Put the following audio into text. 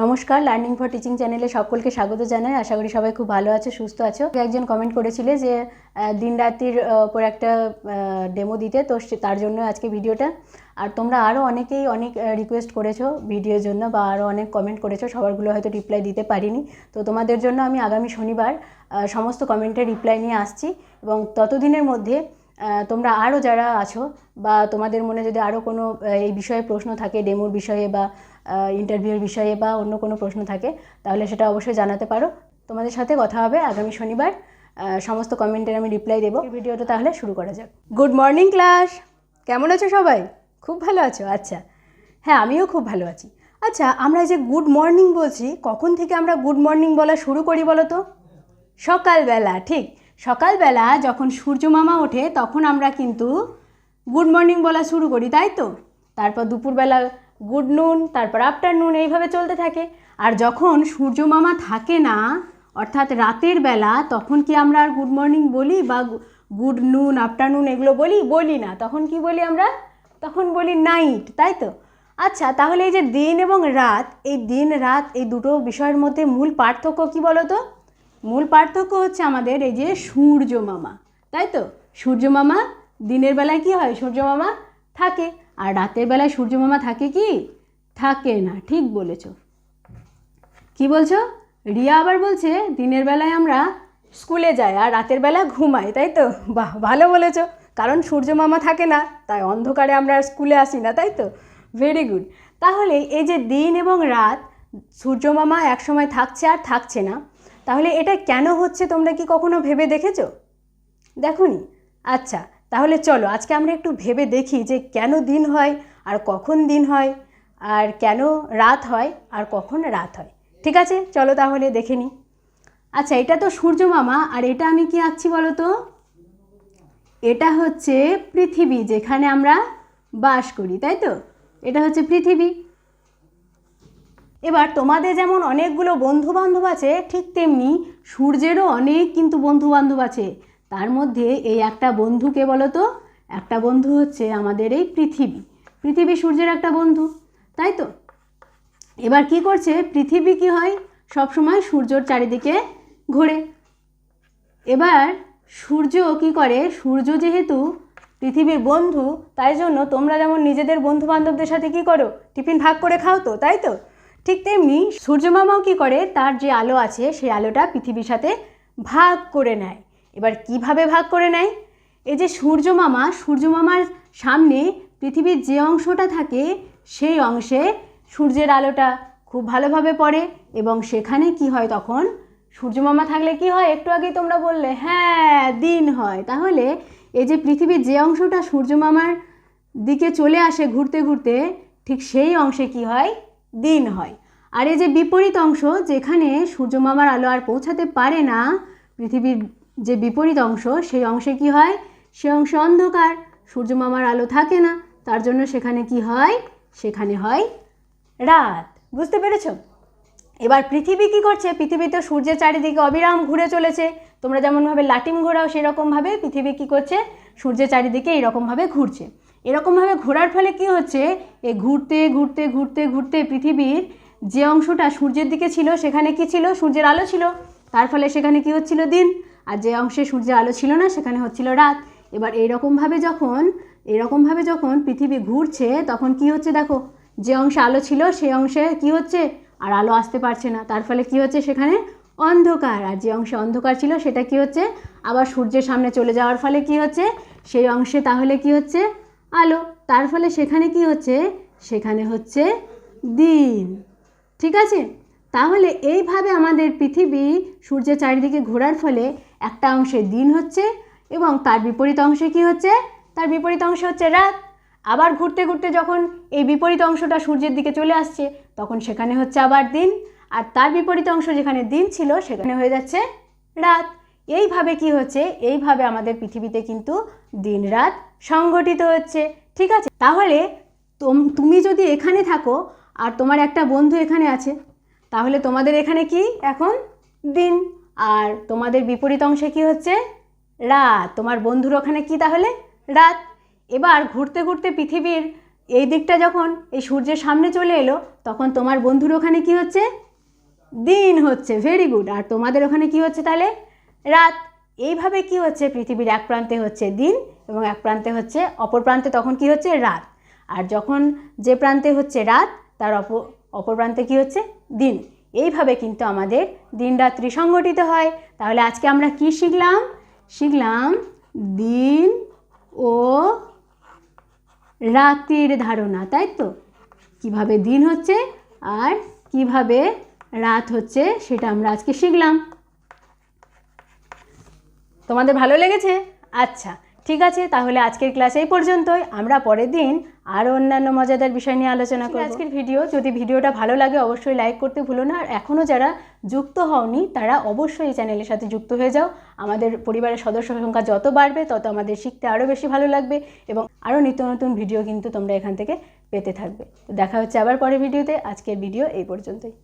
নমস্কার learning for teaching চ্যানেলে সকলকে স্বাগত জানাই। আশা করি সবাই খুব ভালো আছো, সুস্থ আছো। একজন কমেন্ট করেছিলে যে দিন রাত্রির উপর একটা ডেমো দিতে, তো তার জন্য আজকে ভিডিওটা। আর তোমরা আরও অনেকেই অনেক রিকোয়েস্ট করেছ ভিডিওর জন্য বা আরও অনেক কমেন্ট করেছ, সবারগুলো হয়তো রিপ্লাই দিতে পারিনি। তো তোমাদের জন্য আমি আগামী শনিবার সমস্ত কমেন্টের রিপ্লাই নিয়ে আসছি এবং ততদিনের মধ্যে তোমরা আরও যারা আছো বা তোমাদের মনে যদি আরও কোনো এই বিষয়ে প্রশ্ন থাকে ডেমোর বিষয়ে বা ইন্টারভিউর বিষয়ে বা অন্য কোনো প্রশ্ন থাকে, তাহলে সেটা অবশ্যই জানাতে পারো। তোমাদের সাথে কথা হবে আগামী শনিবার। সমস্ত কমেন্টের আমি রিপ্লাই দেবো। ভিডিওটা তাহলে শুরু করা যাক। গুড মর্নিং ক্লাস কেমন আছো সবাই? খুব ভালো আছো? আচ্ছা। হ্যাঁ আমিও খুব ভালো আছি। আচ্ছা আমরা যে গুড মর্নিং বলছি, কখন থেকে আমরা গুড মর্নিং বলা শুরু করি বলো তো? সকালবেলা, ঠিক। সকালবেলা যখন সূর্য মামা ওঠে, তখন আমরা কিন্তু গুড মর্নিং বলা শুরু করি, তাই তো? তারপর দুপুরবেলা গুড নুন, তারপর আফটারনুন এইভাবে চলতে থাকে। আর যখন সূর্য মামা থাকে না, অর্থাৎ রাতের বেলা, তখন কি আমরা আর গুড মর্নিং বলি বা গুড নুন আফটারনুন এগুলো বলি? বলি না। তখন কি বলি আমরা? তখন বলি নাইট, তাই তো? আচ্ছা তাহলে এই যে দিন এবং রাত, এই দিন, রাত, এই দুটো বিষয়ের মধ্যে মূল পার্থক্য কি বলো তো? মূল পার্থক্য হচ্ছে আমাদের এই যে সূর্য মামা, তাই তো? সূর্য মামা দিনের বেলায় কি হয়? সূর্য মামা থাকে। আর রাতের বেলায় সূর্য মামা থাকে কি? থাকে না, ঠিক বলেছ। কি বলছো? রিয়া আবার বলছে, দিনের বেলায় আমরা স্কুলে যাই আর রাতের বেলা ঘুমাই, তাই তো? বাহ, ভালো বলেছ। কারণ সূর্য মামা থাকে না, তাই অন্ধকারে আমরা স্কুলে আসি না, তাই তো? ভেরি গুড তাহলে এই যে দিন এবং রাত, সূর্য মামা একসময় থাকছে আর থাকছে না, তাহলে এটা কেন হচ্ছে তোমরা কি কখনো ভেবে দেখেছ? দেখোনি? আচ্ছা তাহলে চলো, আজকে আমরা একটু ভেবে দেখি যে কেন দিন হয় আর কখন দিন হয়, আর কেন রাত হয় আর কখন রাত হয়। ঠিক আছে? চলো তাহলে দেখে নিই আচ্ছা এটা তো সূর্য মামা, আর এটা আমি কি আঁকছি বলো তো? এটা হচ্ছে পৃথিবী যেখানে আমরা বাস করি, তাই তো? এটা হচ্ছে পৃথিবী। এবার তোমাদের যেমন অনেকগুলো বন্ধু বান্ধব আছে, ঠিক তেমনি সূর্যেরও অনেক কিন্তু বন্ধু বান্ধব আছে। তার মধ্যে এই একটা বন্ধুকে বলো তো? একটা বন্ধু হচ্ছে আমাদের এই পৃথিবী। পৃথিবী সূর্যের একটা বন্ধু, তাই তো? এবার কি করছে? পৃথিবী কি হয়? সব সময় সূর্যর চারিদিকে ঘোরে। এবার সূর্য কি করে? সূর্য যেহেতু পৃথিবীর বন্ধু, তাই জন্য তোমরা যেমন নিজেদের বন্ধু বান্ধবদের সাথে কি করো? টিফিন ভাগ করে খাও তো, তাই তো? ঠিক তেমনি সূর্যমামাও কি করে? তার যে আলো আছে, সেই আলোটা পৃথিবীর সাথে ভাগ করে নেয়। এবার কীভাবে ভাগ করে নেয়? এই যে সূর্যমামা সূর্যমামার সামনে পৃথিবীর যে অংশটা থাকে, সেই অংশে সূর্যের আলোটা খুব ভালোভাবে পড়ে এবং সেখানে কি হয় তখন? সূর্যমামা থাকলে কি হয়? একটু আগেই তোমরা বললে হ্যাঁ দিন হয়। তাহলে এই যে পৃথিবীর যে অংশটা সূর্যমামার দিকে চলে আসে ঘুরতে ঘুরতে, ঠিক সেই অংশে কি হয়? দিন হয়। আর এই যে বিপরীত অংশ, যেখানে সূর্যমামার আলো আর পৌঁছাতে পারে না, পৃথিবীর যে বিপরীত অংশ, সেই অংশে কি হয়? সে অংশে অন্ধকার, সূর্যমামার আলো থাকে না, তার জন্য সেখানে কি হয়? সেখানে হয় রাত। বুঝতে পেরেছ? এবার পৃথিবী কি করছে? পৃথিবী তো সূর্যের চারিদিকে অবিরাম ঘুরে চলেছে। তোমরা যেমনভাবে লাটিম ঘোরাও, সেরকমভাবে পৃথিবী কি করছে? সূর্যের চারিদিকে এরকমভাবে ঘুরছে। এরকমভাবে ঘোরার ফলে কি হচ্ছে? এ ঘুরতে ঘুরতে ঘুরতে ঘুরতে পৃথিবীর যে অংশটা সূর্যের দিকে ছিল, সেখানে কি ছিল? সূর্যের আলো ছিল। তার ফলে সেখানে কি হচ্ছিল দিন? আর যে অংশে সূর্যের আলো ছিল না, সেখানে হচ্ছিল রাত। এবার এইরকমভাবে যখন, এরকমভাবে যখন পৃথিবী ঘুরছে, তখন কি হচ্ছে দেখো? যে অংশে আলো ছিল, সেই অংশে কি হচ্ছে? আর আলো আসতে পারছে না। তার ফলে কি হচ্ছে সেখানে? অন্ধকার। আর যে অংশে অন্ধকার ছিল, সেটা কি হচ্ছে? আবার সূর্যের সামনে চলে যাওয়ার ফলে কি হচ্ছে? সেই অংশে তাহলে কি হচ্ছে? আলো। তার ফলে সেখানে কি হচ্ছে? সেখানে হচ্ছে দিন। ঠিক আছে? তাহলে এইভাবে আমাদের পৃথিবী সূর্যের চারিদিকে ঘোরার ফলে একটা অংশে দিন হচ্ছে এবং তার বিপরীত অংশে কি হচ্ছে? তার বিপরীত অংশ হচ্ছে রাত। আবার ঘুরতে ঘুরতে যখন এই বিপরীত অংশটা সূর্যের দিকে চলে আসছে, তখন সেখানে হচ্ছে আবার দিন। আর তার বিপরীত অংশ যেখানে দিন ছিল, সেখানে হয়ে যাচ্ছে রাত। এইভাবে কি হচ্ছে? এইভাবে আমাদের পৃথিবীতে কিন্তু দিন রাত সংগঠিত হচ্ছে। ঠিক আছে? তাহলে তুমি যদি এখানে থাকো আর তোমার একটা বন্ধু এখানে আছে তাহলে তোমাদের এখানে কি এখন? দিন। আর তোমাদের বিপরীত অংশে কি হচ্ছে? রাত। তোমার বন্ধুর ওখানে কি তাহলে? রাত। এবার ঘুরতে ঘুরতে পৃথিবীর এই দিকটা যখন এই সূর্যের সামনে চলে এলো, তখন তোমার বন্ধুর ওখানে কি হচ্ছে? দিন হচ্ছে। ভেরি গুড আর তোমাদের ওখানে কি হচ্ছে তাহলে? রাত। এইভাবে কি হচ্ছে? পৃথিবীর এক প্রান্তে হচ্ছে দিন এবং এক প্রান্তে হচ্ছে, অপর প্রান্তে তখন কি হচ্ছে? রাত। আর যখন যে প্রান্তে হচ্ছে রাত, তার অপর অপর প্রান্তে কী হচ্ছে? দিন। এইভাবে কিন্তু আমাদের দিন রাত্রি সংগঠিত হয়। তাহলে আজকে আমরা কি শিখলাম? শিখলাম দিন ও রাত্রির ধারণা, তাই তো? কীভাবে দিন হচ্ছে আর কীভাবে রাত হচ্ছে সেটা আমরা আজকে শিখলাম। তোমাদের ভালো লেগেছে? আচ্ছা ঠিক আছে তাহলে আজকের ক্লাস এই পর্যন্তই। আমরা পরের দিন আরও অন্যান্য মজাদার বিষয় নিয়ে আলোচনা করব। আজকের ভিডিও যদি ভিডিওটা ভালো লাগে অবশ্যই লাইক করতে ভুলো না। আর এখনও যারা যুক্ত হওনি তারা অবশ্যই এই চ্যানেলের সাথে যুক্ত হয়ে যাও। আমাদের পরিবারের সদস্য সংখ্যা যত বাড়বে তত আমাদের শিখতে আরও বেশি ভালো লাগবে এবং আরও নিত্য নতুন ভিডিও কিন্তু তোমরা এখান থেকে পেতে থাকবে। তো দেখা হচ্ছে আবার পরের ভিডিওতে। আজকের ভিডিও এই পর্যন্তই।